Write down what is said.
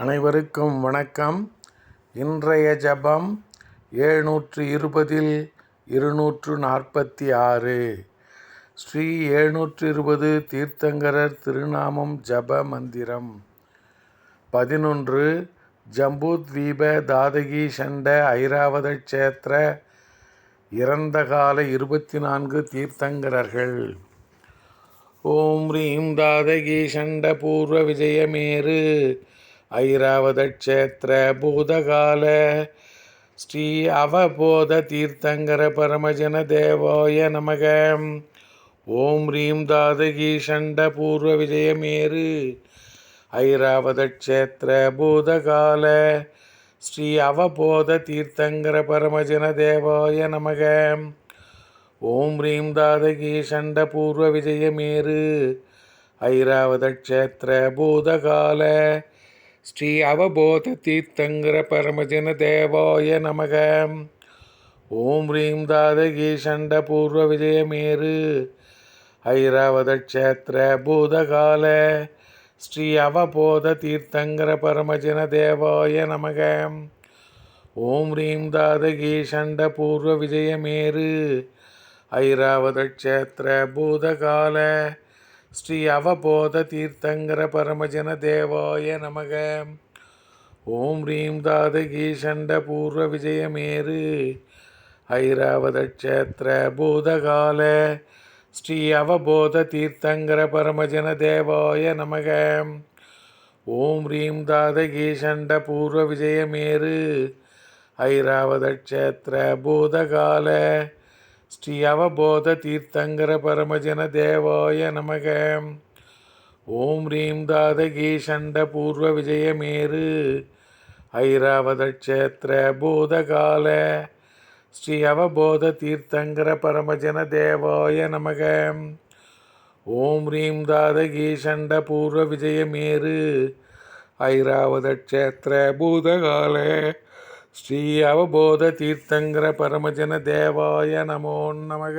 அனைவருக்கும் வணக்கம். இன்றைய ஜபம் எழுநூற்று இருபதில் இருநூற்று நாற்பத்தி ஆறு ஸ்ரீ எழுநூற்று இருபது தீர்த்தங்கரர் திருநாமம் ஜப மந்திரம். பதினொன்று ஜம்பூத்வீப தாதகி சண்ட ஐராவத க்ஷேத்திர இறந்த கால இருபத்தி நான்கு தீர்த்தங்கரர்கள். ஓம் ரீம் தாதகி சண்ட பூர்வ விஜயமேறு. ஐராவதக்ஷேத்திர பூதகால ஸ்ரீ அவபோத தீர்த்தங்கர பரமஜன தேவாய நமக. ஓம் ரீம் தாதகி ஷண்ட பூர்வ விஜயமேரு ஐராவதக்ஷேத்திர பூதகால ஸ்ரீ அவபோத தீர்த்தங்கர பரமஜன தேவாய நமக. ஓம் ரீம் தாதகி ஷண்ட பூர்வ விஜயமேரு ஐராவதக்ஷேத்திர பூதகால ஸ்ரீ அவபோத தீர்த்தங்கர பரமஜன தேவாய நமக. ஓம் ரீம் தாதகி சண்ட பூர்வ விஜயமேரு ஐராவதக்ஷேத்திர பூதகால ஸ்ரீ அவபோத தீர்த்தங்கர பரமஜன தேவாய நமக. ஓம் ரீம் தாதகி சண்ட பூர்வ விஜயமேரு ஐராவதக்ஷேத்திர பூதகால ஸ்ரீ அவபோத தீர்த்தங்கர பரமஜன தேவாய நமக. ஓம் ரீம் தாதகி சண்ட பூர்வ விஜயமேரு ஐராவதக்ஷேத்திர பூதகால. ஸ்ரீ அவபோத தீர்த்தங்கர பரமஜன தேவாய நமக. ஓம் ரீம் தாதகி சண்ட பூர்வ விஜயமேரு ஐராவதக்ஷேத்திர பூதகால. ஸ்ரீ அவபோத தீர்த்தங்கர பரமஜன தேவாய நமக. ஓம் ரீம் தாதகீ சண்ட பூர்வ விஜயமேரு ஐராவதக்ஷேத்திர பூதகால ஸ்ரீ அவபோத தீர்த்தங்கர பரமஜன தேவாய நமக. ஓம் ரீம் தாதகீ சண்ட பூர்வ விஜயமேரு ஐராவதக்ஷேத்திர பூதகால ஸ்ரீ அவபோத தீர்த்தங்கர பரமஜன தேவாய நமோ நமக.